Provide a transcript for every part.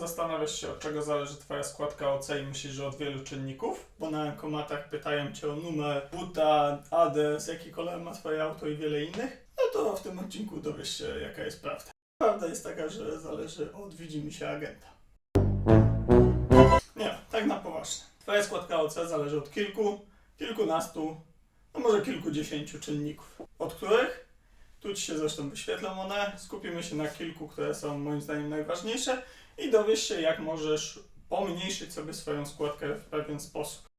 Zastanawiasz się, od czego zależy Twoja składka OC i myślisz, że od wielu czynników? Bo na bankomatach pytają Cię o numer, buta, adres, jaki kolor ma Twoje auto i wiele innych. No to w tym odcinku dowiesz się, jaka jest prawda. Prawda jest taka, że zależy od widzimisię agenta. Nie, tak na poważnie. Twoja składka OC zależy od kilku, kilkunastu, no może kilkudziesięciu czynników. Od których? Tu Ci się zresztą wyświetlą one. Skupimy się na kilku, które są moim zdaniem najważniejsze i dowiesz się, jak możesz pomniejszyć sobie swoją składkę w pewien sposób.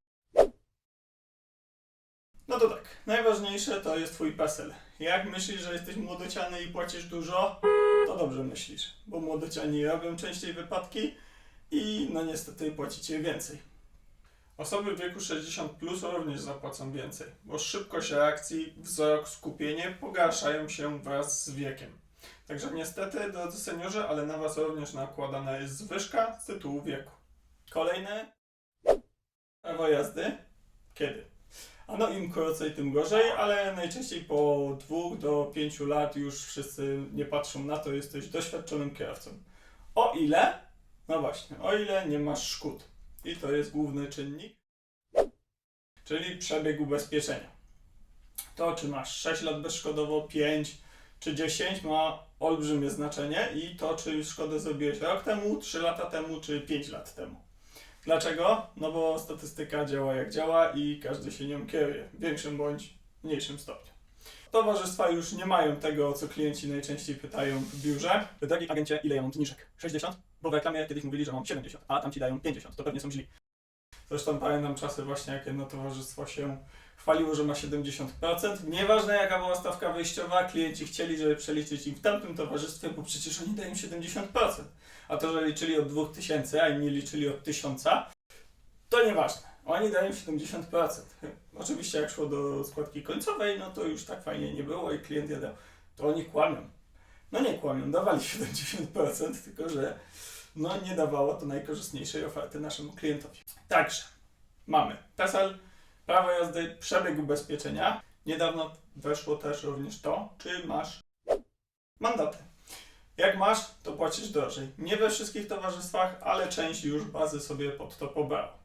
No to tak, najważniejsze to jest Twój PESEL. Jak myślisz, że jesteś młodociany i płacisz dużo, to dobrze myślisz, bo młodociani robią częściej wypadki i no niestety płacicie więcej. Osoby w wieku 60 plus również zapłacą więcej, bo szybkość reakcji, wzrok, skupienie pogarszają się wraz z wiekiem. Także niestety, drodzy seniorzy, ale na Was również nakładana jest zwyżka z tytułu wieku. Kolejne. Prawo jazdy. Kiedy? Ano im krócej, tym gorzej, ale najczęściej po dwóch do pięciu lat już wszyscy nie patrzą na to, jesteś doświadczonym kierowcą. O ile? No właśnie, o ile nie masz szkód. I to jest główny czynnik, czyli przebieg ubezpieczenia. To, czy masz 6 lat bezszkodowo, 5 czy 10 ma olbrzymie znaczenie i to, czy szkodę zrobiłeś rok temu, 3 lata temu, czy 5 lat temu. Dlaczego? No bo statystyka działa jak działa i każdy się nią kieruje, w większym bądź mniejszym stopniu. Towarzystwa już nie mają tego, co klienci najczęściej pytają w biurze. Drogi agencie, ile ja mam zniżek? 60? Bo w reklamie kiedyś mówili, że mam 70, a tam ci dają 50. To pewnie są źli. Zresztą pamiętam czasy właśnie, jak jedno towarzystwo się chwaliło, że ma 70%. Nieważne jaka była stawka wyjściowa, klienci chcieli, żeby przeliczyć im w tamtym towarzystwie, bo przecież oni dają 70%. A to, że liczyli od 2000, a inni liczyli od 1000, to nieważne. Oni dają 70%. Oczywiście jak szło do składki końcowej, no to już tak fajnie nie było i klient jadał. To oni kłamią. No nie kłamią, dawali 70%, tylko że no nie dawało to najkorzystniejszej oferty naszemu klientowi. Także mamy PESEL, prawo jazdy, przebieg ubezpieczenia. Niedawno weszło też również to, czy masz mandaty. Jak masz, to płacisz drożej. Nie we wszystkich towarzystwach, ale część już bazy sobie pod to pobrała.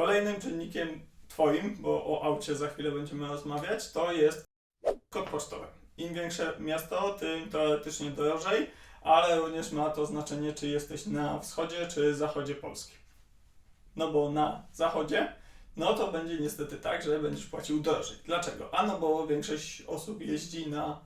Kolejnym czynnikiem Twoim, bo o aucie za chwilę będziemy rozmawiać, to jest kod pocztowy. Im większe miasto, tym teoretycznie drożej, ale również ma to znaczenie, czy jesteś na wschodzie, czy zachodzie Polski. No bo na zachodzie, no to będzie niestety tak, że będziesz płacił drożej. Dlaczego? Ano bo większość osób jeździ na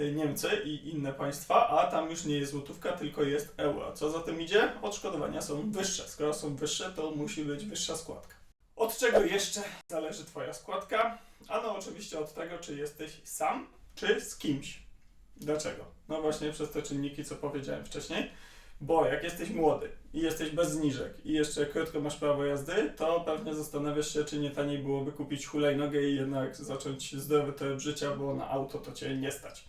y, Niemcy i inne państwa, a tam już nie jest złotówka, tylko jest euro. Co za tym idzie? Odszkodowania są wyższe. Skoro są wyższe, to musi być wyższa składka. Od czego jeszcze zależy Twoja składka? Ano oczywiście od tego, czy jesteś sam, czy z kimś. Dlaczego? No właśnie przez te czynniki, co powiedziałem wcześniej. Bo jak jesteś młody i jesteś bez zniżek i jeszcze krótko masz prawo jazdy, to pewnie zastanawiasz się, czy nie taniej byłoby kupić hulajnogę i jednak zacząć zdrowy tryb życia, bo na auto to cię nie stać.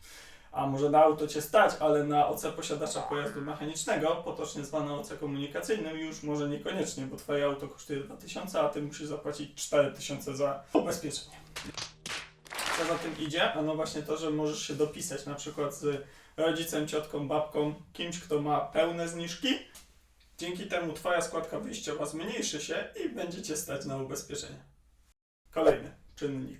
A może na auto cię stać, ale na OC posiadacza pojazdu mechanicznego, potocznie zwane OC komunikacyjnym, już może niekoniecznie, bo twoje auto kosztuje 2000, a ty musisz zapłacić 4000 za ubezpieczenie. Co za tym idzie? Ano właśnie to, że możesz się dopisać na przykład z rodzicem, ciotką, babką, kimś, kto ma pełne zniżki. Dzięki temu twoja składka wyjściowa zmniejszy się i będzie cię stać na ubezpieczenie. Kolejny czynnik.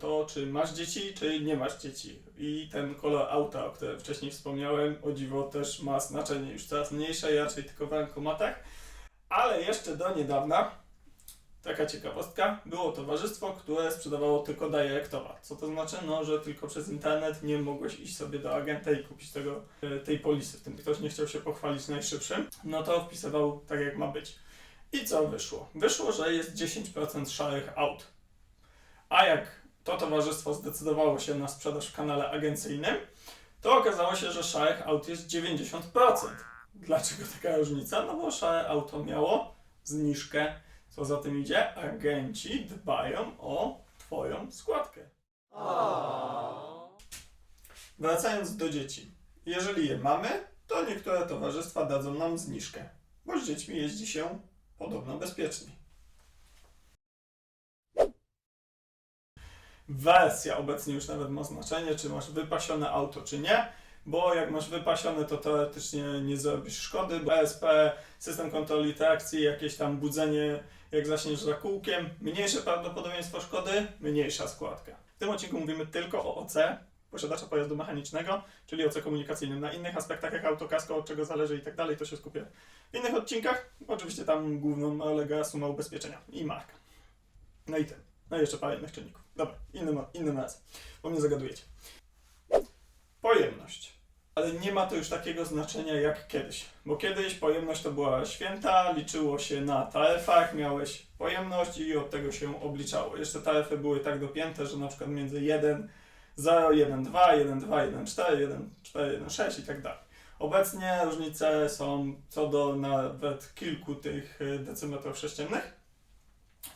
To, czy masz dzieci, czy nie masz dzieci. I ten kolor auta, o którym wcześniej wspomniałem, o dziwo też ma znaczenie już coraz mniejsze, raczej tylko w bankomatach. Ale jeszcze do niedawna Taka ciekawostka. Było towarzystwo, które sprzedawało tylko directowa. Co to znaczy? No, że tylko przez internet nie mogłeś iść sobie do agenta i kupić tego, e, tej polisy. W tym ktoś nie chciał się pochwalić najszybszym, no to wpisywał tak jak ma być. I co wyszło? Wyszło, że jest 10% szarych aut. A jak to towarzystwo zdecydowało się na sprzedaż w kanale agencyjnym, to okazało się, że szarych aut jest 90%. Dlaczego taka różnica? No bo szare auto miało zniżkę co za tym idzie? Agenci dbają o Twoją składkę. Wracając do dzieci. Jeżeli je mamy, to niektóre towarzystwa dadzą nam zniżkę, bo z dziećmi jeździ się podobno bezpieczniej. Wersja obecnie już nawet ma znaczenie, czy masz wypasione auto, czy nie. bo jak masz wypasione, to teoretycznie nie zrobisz szkody, bo ESP, system kontroli trakcji, jakieś tam budzenie, jak zaśniesz za kółkiem, mniejsze prawdopodobieństwo szkody, mniejsza składka. W tym odcinku mówimy tylko o OC, posiadacza pojazdu mechanicznego, czyli OC komunikacyjnym. Na innych aspektach jak autokasko, od czego zależy i tak dalej, to się skupię w innych odcinkach. Oczywiście tam główną polega suma ubezpieczenia i marka. No i ten. No i jeszcze parę innych czynników. Dobra, innym, innym razem, bo mnie zagadujecie. Pojemność. Ale nie ma to już takiego znaczenia jak kiedyś. Bo kiedyś pojemność to była święta, liczyło się na taryfach, miałeś pojemność i od tego się obliczało. Jeszcze taryfy były tak dopięte, że na przykład między 1, 0, 1, 2, 1, 2, 1, 4, 1, 4, 1, 6 i tak dalej. Obecnie różnice są co do nawet kilku tych y, decymetrów sześciennych,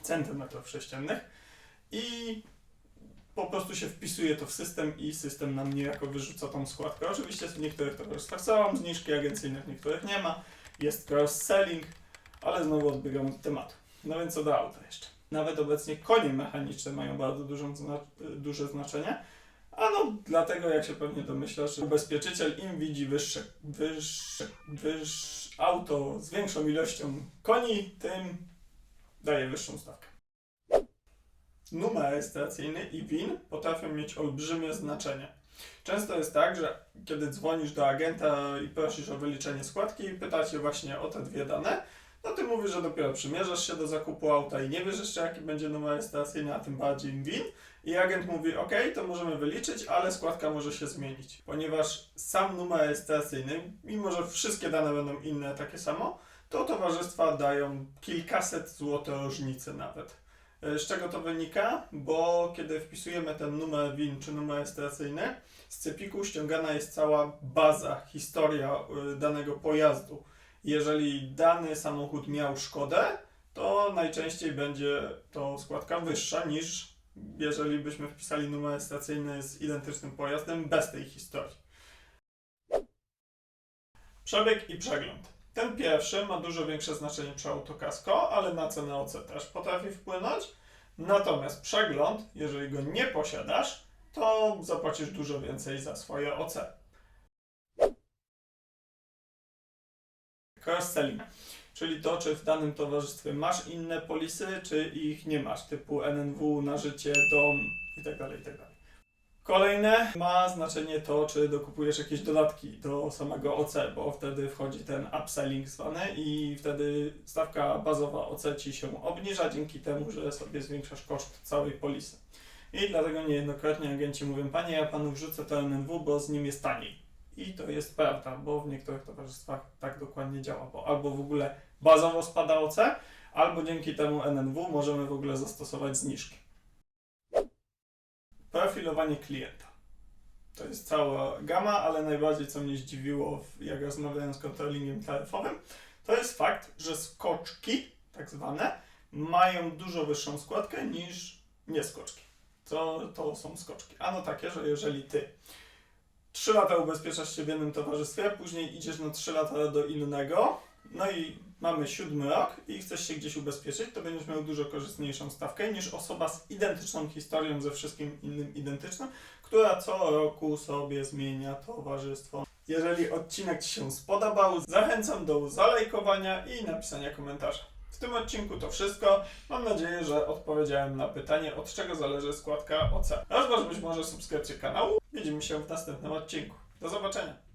centymetrów sześciennych i po prostu się wpisuje to w system i system nam niejako wyrzuca tą składkę. Oczywiście w niektórych towarzystwach są zniżki agencyjne, w niektórych nie ma. Jest cross-selling, ale znowu odbiegam od tematu. No więc co do auta jeszcze. Nawet obecnie konie mechaniczne mają bardzo dużą, duże znaczenie. A no dlatego, jak się pewnie domyślasz, ubezpieczyciel im widzi wyższe, wyższe, wyższe auto z większą ilością koni, tym daje wyższą stawkę. Numer rejestracyjny i WIN potrafią mieć olbrzymie znaczenie. Często jest tak, że kiedy dzwonisz do agenta i prosisz o wyliczenie składki i pyta cię właśnie o te dwie dane, no ty mówisz, że dopiero przymierzasz się do zakupu auta i nie wiesz jeszcze jaki będzie numer rejestracyjny, a tym bardziej WIN. I agent mówi, ok, to możemy wyliczyć, ale składka może się zmienić. Ponieważ sam numer rejestracyjny, mimo że wszystkie dane będą inne, takie samo, to towarzystwa dają kilkaset złotych różnicy nawet. E, Z czego to wynika? Bo kiedy wpisujemy ten numer WIN czy numer rejestracyjny, z cepiku ściągana jest cała baza, historia y, danego pojazdu. Jeżeli dany samochód miał szkodę, to najczęściej będzie to składka wyższa niż jeżeli byśmy wpisali numer rejestracyjny z identycznym pojazdem bez tej historii. Przebieg i przegląd. Ten pierwszy ma dużo większe znaczenie przy autokasko, ale na cenę OC też potrafi wpłynąć. Natomiast przegląd, jeżeli go nie posiadasz, to zapłacisz dużo więcej za swoje OC. Cross-selling, czyli to, czy w danym towarzystwie masz inne polisy, czy ich nie masz, typu NNW na życie, dom itd. itd. Kolejne ma znaczenie to, czy dokupujesz jakieś dodatki do samego OC, bo wtedy wchodzi ten upselling zwany i wtedy stawka bazowa OC ci się obniża dzięki temu, że sobie zwiększasz koszt całej polisy. I dlatego niejednokrotnie agenci mówią, panie, ja panu wrzucę to NNW, bo z nim jest taniej. I to jest prawda, bo w niektórych towarzystwach tak dokładnie działa, bo albo w ogóle bazowo spada OC, albo dzięki temu NNW możemy w ogóle zastosować zniżki. Profilowanie klienta. To jest cała gama, ale najbardziej co mnie zdziwiło, jak rozmawiałem z kontrolingiem taryfowym, to jest fakt, że skoczki, tak zwane, mają dużo wyższą składkę niż nieskoczki. Co to są skoczki? Ano takie, że jeżeli ty 3 lata ubezpieczasz się w jednym towarzystwie, później idziesz na 3 lata do innego, no i mamy siódmy rok i chcesz się gdzieś ubezpieczyć, to będziesz miał dużo korzystniejszą stawkę niż osoba z identyczną historią ze wszystkim innym identycznym, która co roku sobie zmienia towarzystwo. Jeżeli odcinek Ci się spodobał, zachęcam do zalajkowania i napisania komentarza. W tym odcinku to wszystko. Mam nadzieję, że odpowiedziałem na pytanie, od czego zależy składka OC. Rozważ być może subskrypcję kanału. Widzimy się w następnym odcinku. Do zobaczenia.